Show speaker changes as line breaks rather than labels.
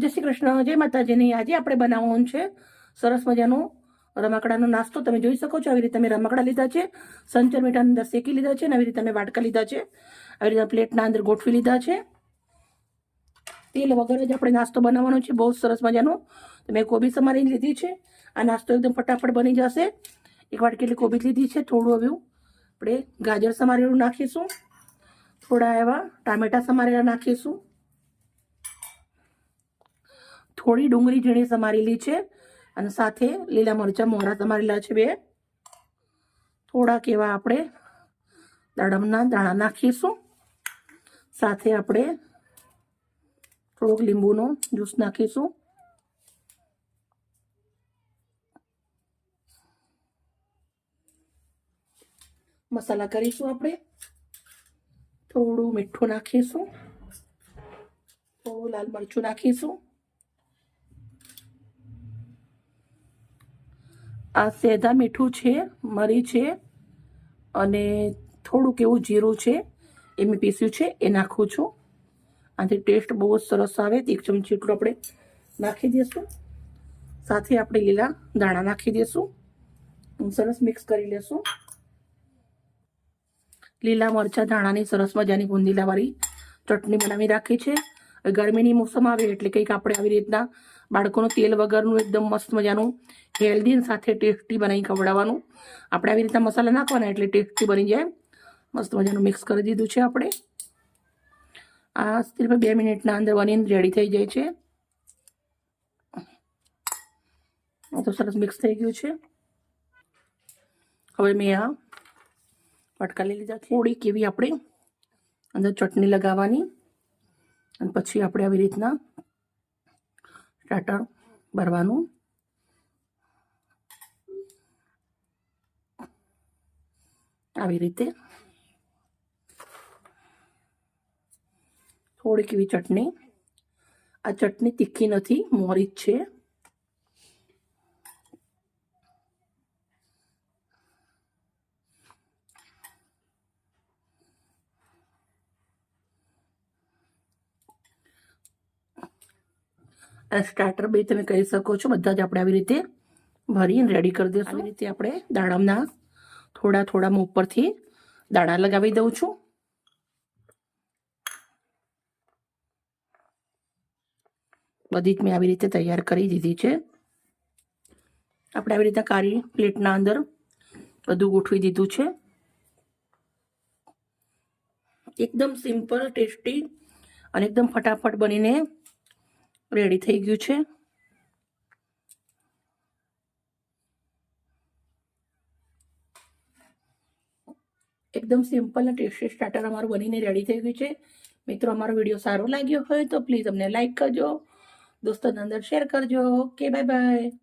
જય શ્રી કૃષ્ણ, જય માતાજીની. આજે આપણે બનાવવાનું છે સરસ મજાનો રમકડાનો નાસ્તો. તમે જોઈ શકો છો આવી રીતે અમે રમકડા લીધા છે, સંચર મીઠાની અંદર શેકી લીધા છે અને આવી રીતે મેં વાટકા લીધા છે. આવી રીતે પ્લેટના અંદર ગોઠવી લીધા છે. તેલ વગર જ આપણે નાસ્તો બનાવવાનો છે, બહુ સરસ મજાનો. મેં કોબી સમારી લીધી છે. આ નાસ્તો એકદમ ફટાફટ બની જશે. એક વાટકી એટલી કોબી લીધી છે, થોડું આવ્યું આપણે ગાજર સમારેલું નાખીશું. થોડા એવા ટામેટા સમારેલા નાખીશું. થોડી ડુંગળી ઝીણી સમારેલી છે અને સાથે લીલા મરચાં મોરા સમારેલા છે બે. થોડાક એવા આપણે દાડમના દાણા નાખીશું. સાથે આપણે થોડોક લીંબુનો જ્યુસ નાખીશું. મસાલા કરીશું આપણે. થોડું મીઠું નાખીશું. થોડું લાલ મરચું નાખીશું. આ સેધા મીઠું છે, મરી છે અને થોડુંક એવું જીરું છે, એ મેં પીસ્યું છે, એ નાખું છું. આથી ટેસ્ટ બહુ જ સરસ આવે, એક ચમચી એટલું આપણે નાખી દઈશું. સાથે આપણે લીલા દાણા નાખી દઈશું. સરસ મિક્સ કરી લેશું. લીલા મરચાં, ધાણાની સરસ મજાની ગુંદીલાવાળી ચટણી બનાવી રાખી છે. ગરમીની મોસમ આવે એટલે કંઈક આપણે આવી રીતના બાળકોનું તેલ વગરનું એકદમ મસ્ત મજાનું હેલ્ધી સાથે ટેસ્ટી બનાવી ખવડાવવાનું. આપણે આવી રીતના મસાલા નાખવાના એટલે ટેસ્ટી બની જાય. મસ્ત મજાનું મિક્સ કરી દીધું છે આપણે. આ સિર્ફ બે મિનિટના અંદર બનીને રેડી થઈ જાય છે. તો સરસ મિક્સ થઈ ગયું છે. હવે મેં આ પટકા લઈ લીધા થોડીક એવી આપણે અંદર ચટણી લગાવવાની. અને પછી આપણે આવી રીતના ટાટણ ભરવાનું. આવી રીતે. થોડીક એવી ચટણી. આ ચટણી તીખી નથી, મોરી જ છે. સ્ટાર્ટર બે તમે કહી શકો છો. બધા જ આપણે આવી રીતે ભરીને રેડી કરી દઈશું આવી રીતે આપણે દાણાના થોડા થોડા ઉપરથી દાણા લગાવી દઉં છું. બધી જ મેં આવી રીતે તૈયાર કરી દીધી છે. આપણે આવી રીતે કાળી પ્લેટના અંદર બધું ગોઠવી દીધું છે. એકદમ સિમ્પલ ટેસ્ટી અને એકદમ ફટાફટ બનીને રેડી થઈ ગયું છે. એકદમ સિમ્પલ અને ટેસ્ટી સ્ટાર્ટર અમારું બનીને રેડી થઈ ગયું છે. મિત્રો, અમારો વીડિયો સારો લાગ્યો હોય તો પ્લીઝ અમને લાઇક કરજો. દોસ્તોની અંદર શેર કરજો. Okay bye bye